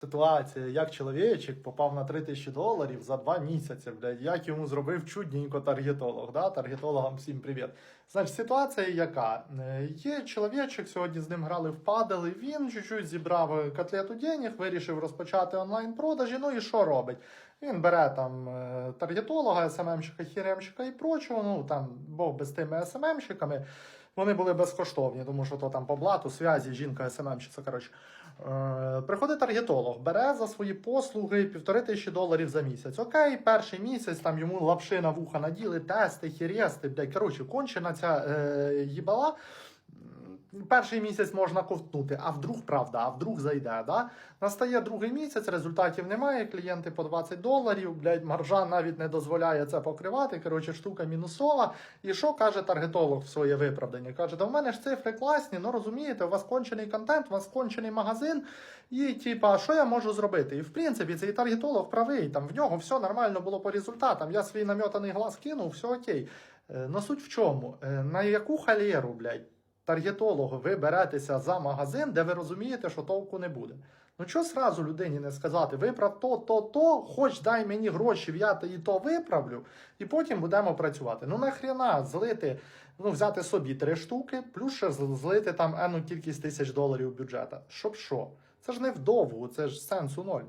Ситуація, як чоловічик попав на 3 тисячі доларів за два місяці, блядь, як йому зробив чудненько таргетолог. Да? Таргетологам всім привіт. Значить, ситуація яка? Е, Є чоловічок, сьогодні з ним грали в падали, він чуть-чуть зібрав котлету денег, вирішив розпочати онлайн-продажі. Ну і що робить? Він бере там е, таргетолога, СММщика, хіремщика і прочого. Ну там Бог без тими СММщиками. Вони були безкоштовні, тому що то там по блату, связі, жінка, СММщиця, коротше. Е, приходить таргетолог, бере за свої послуги півтори тисячі доларів за місяць. Окей, перший місяць там йому лапши на вуха наділи, тести, хірести, блядь, коротше, кончена ця е, їбала. Перший місяць можна ковтнути, а вдруг правда, а вдруг зайде. Да? Настає другий місяць, результатів немає. Клієнти по 20 доларів, блядь, маржа навіть не дозволяє це покривати. Коротше, штука мінусова. І що каже таргетолог в своє виправдання? Каже, да в мене ж цифри класні, ну розумієте, у вас кончений контент, у вас кончений магазин, і типа, що я можу зробити? І в принципі, цей таргетолог правий, там в нього все нормально було по результатам. Я свій нам'ятаний глаз кинув, все окей. Е, Но суть в чому? Е, На яку халеру, блядь? Таргетологу ви беретеся за магазин, де ви розумієте, що толку не буде. Ну чого сразу людині не сказати, виправ то, то, то, хоч дай мені гроші, я і то виправлю, і потім будемо працювати. Ну нахрена злити, ну взяти собі три штуки, плюс ще злити там енну кількість тисяч доларів бюджета. Щоб що? Це ж не вдовгу, це ж сенсу ноль.